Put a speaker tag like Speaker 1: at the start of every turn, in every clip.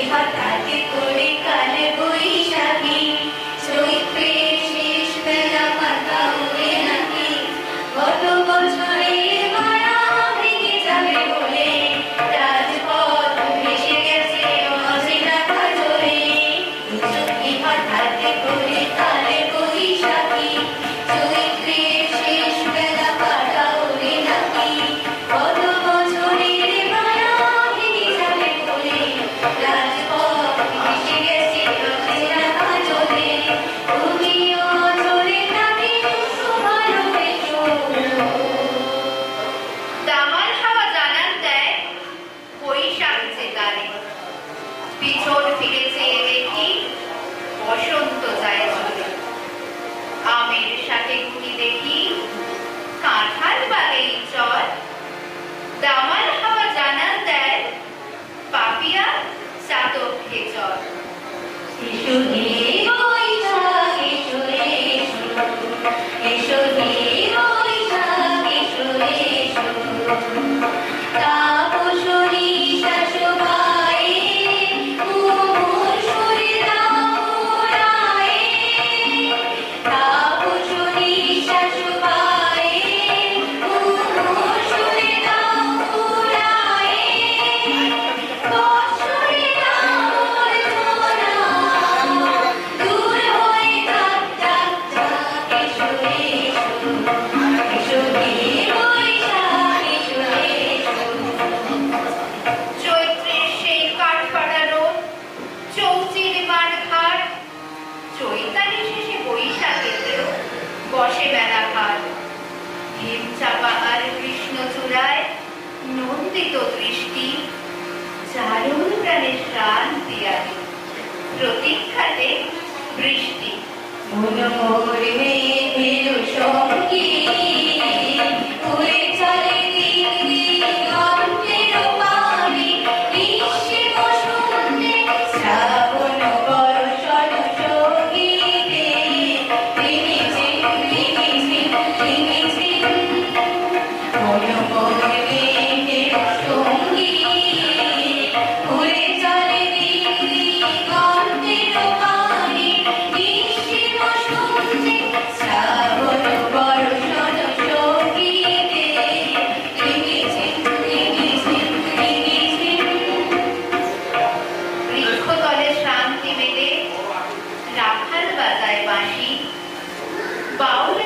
Speaker 1: ফাটাতে করে কাল বৈশাখী
Speaker 2: Thank you. ডিম চাপা আর কৃষ্ণ চূড়ায় নন্দিত দৃষ্টি চারুণ প্রাণের শান্তি আদি প্রতীক্ষাতে বৃষ্টি।
Speaker 1: মনোরমে সঙ্গী।
Speaker 2: শান্তি মেলে রাখাল বাউল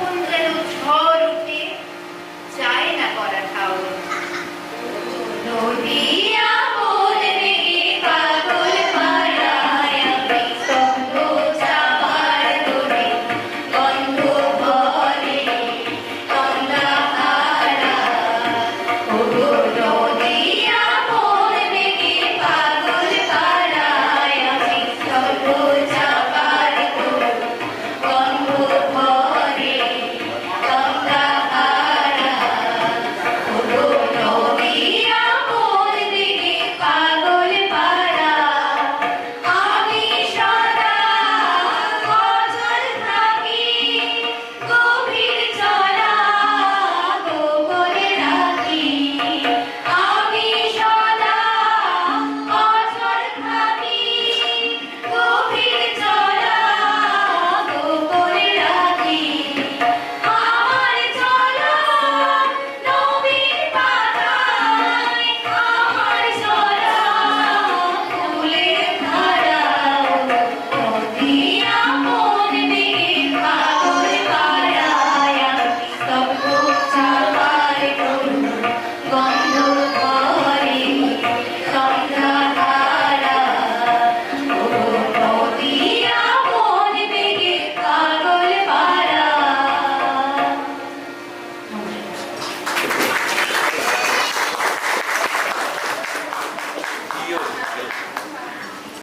Speaker 2: போன்ற